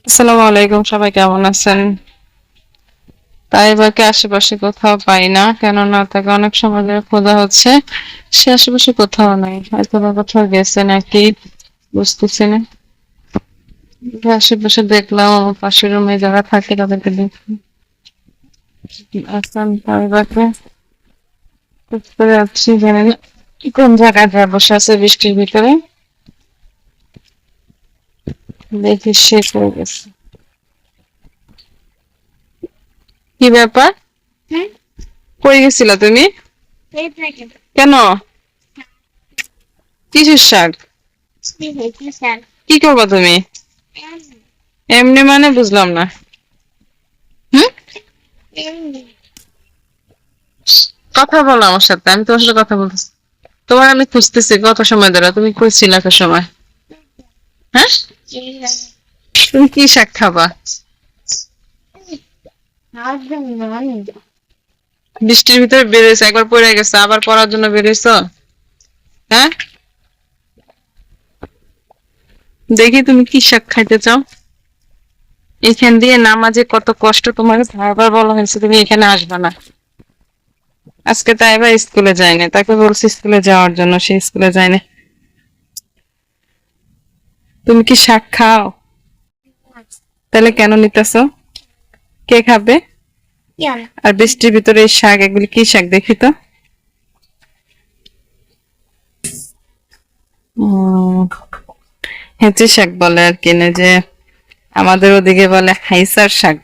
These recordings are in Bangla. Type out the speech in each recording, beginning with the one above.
আসসালামু আলাইকুম, সবাই কেমন আছেন? তাইবাকে আশেপাশে কোথাও পাই না, কেননা তাকে অনেক সময় ধরে খোঁজা হচ্ছে। সে আশেপাশে কোথাও নাই, হয়তো বা কোথাও গেছে নাকি, বুঝতেছি না। আশেপাশে দেখলাম আমার পাশের রুমে যারা থাকে তাদেরকে দেখি। আসলাম তাইবাকে খুঁজতে যাচ্ছি জানি কোন জায়গায় যায় বসে আছে বৃষ্টির ভিতরে। দেখি সে পড়ে গেছে। কি ব্যাপার? কই গেছিল তুমি? কেন? কিসের শাক? কি করবা তুমি? এমনি মানে বুঝলাম না। হুম? কথা বলো আমার সাথে আমি তোমার সাথে কথা বলতেছি। তোমার আমি খুঁজতেছি কত সময় ধরে তুমি কইছিল একটা সময়? হ্যাঁ? তুমি কি শাক খাবা? বৃষ্টির ভিতরে একবার পড়ে গেছে, আবার পড়ার জন্য হ্যাঁ? দেখি তুমি কি শাক খাইতে চাও। এখান দিয়ে নামাজে কত কষ্ট তোমার, বারবার বলা হয়েছে তুমি এখানে আসবে না। আজকে তাই এবার স্কুলে যায়নি, তাকে বলছি স্কুলে যাওয়ার জন্য, সে স্কুলে যায়নি। তুমি কি শাক খাও? তাহলে কেন নিতেছ? কে খাবে? আর বৃষ্টির ভিতরে এই শাক এগুলি কি শাক দেখি তো? হেঁচি শাক বলে আর কি না যে আমাদের ওদিকে বলে হাইসার শাক।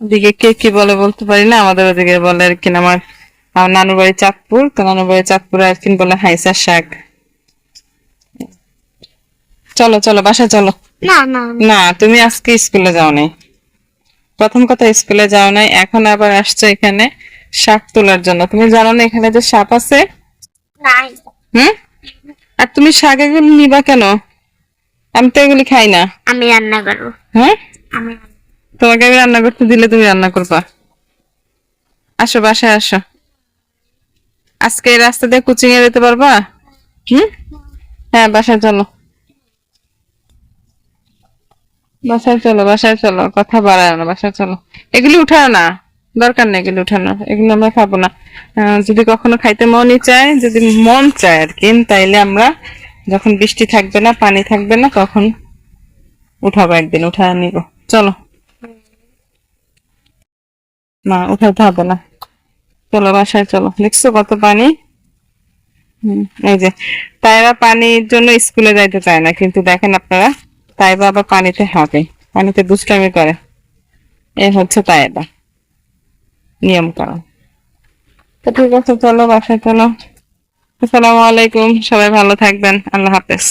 ওদিকে কে কি বলে বলতে পারি না আমাদের ওদিকে বলে আর কি আমার আমার নানুর বাড়ি চাঁদপুর তো নানুর বাড়ি চাঁদপুরে আর কি বলে হাইসার শাক। চলো চলো বাসা চলো। না না না। তুমি আজকে স্কুলে যাও নাই প্রথম কথা স্কুলে যাও নাই এখন আবার আসছো এখানে শাক তোলার জন্য। তুমি জানো না এখানে যে সাপ আছে? হুম? আর তুমি শাক এগুলো নিবা কেন? আমি তো এগুলি খাই না। আমি রান্না করব। হ্যাঁ? তোমাকে আমি রান্না করতে দিলে তুমি রান্না করবা। আসো বাসায় আসো। আজকে রাস্তা দিয়ে কোচিং এ যেতে পারবা? হুম? হ্যাঁ বাসায় চলো। বাসায় চলো বাসায় চলো, কথা বাড়ায় না, বাসায় চলো। এগুলি উঠাও না, দরকার নেই এগুলি উঠানো এগুলো আমরা খাব না। যদি কখনো খাইতে মনই চায়, যদি মন চায় আর কি, তাইলে আমরা যখন বৃষ্টি থাকবে না, পানি থাকবে না, তখন উঠাবো একদিন উঠা নিব চলো। না, উঠাতে হবে না। চলো, বাসায় চলো। দেখছ কত পানি? এই যে, তাইরা পানির জন্য স্কুলে যাইতে চায় না, কিন্তু দেখেন আপনারা তাইবা আবার পানিতে হাঁপে পানিতে দুষ্টামি করে। এ হচ্ছে তাইবা নিয়ম কারণ তো ঠিক আছে, চলো, বাসায় চলো। আসসালামু আলাইকুম। সবাই ভালো থাকবেন। আল্লাহ হাফেজ।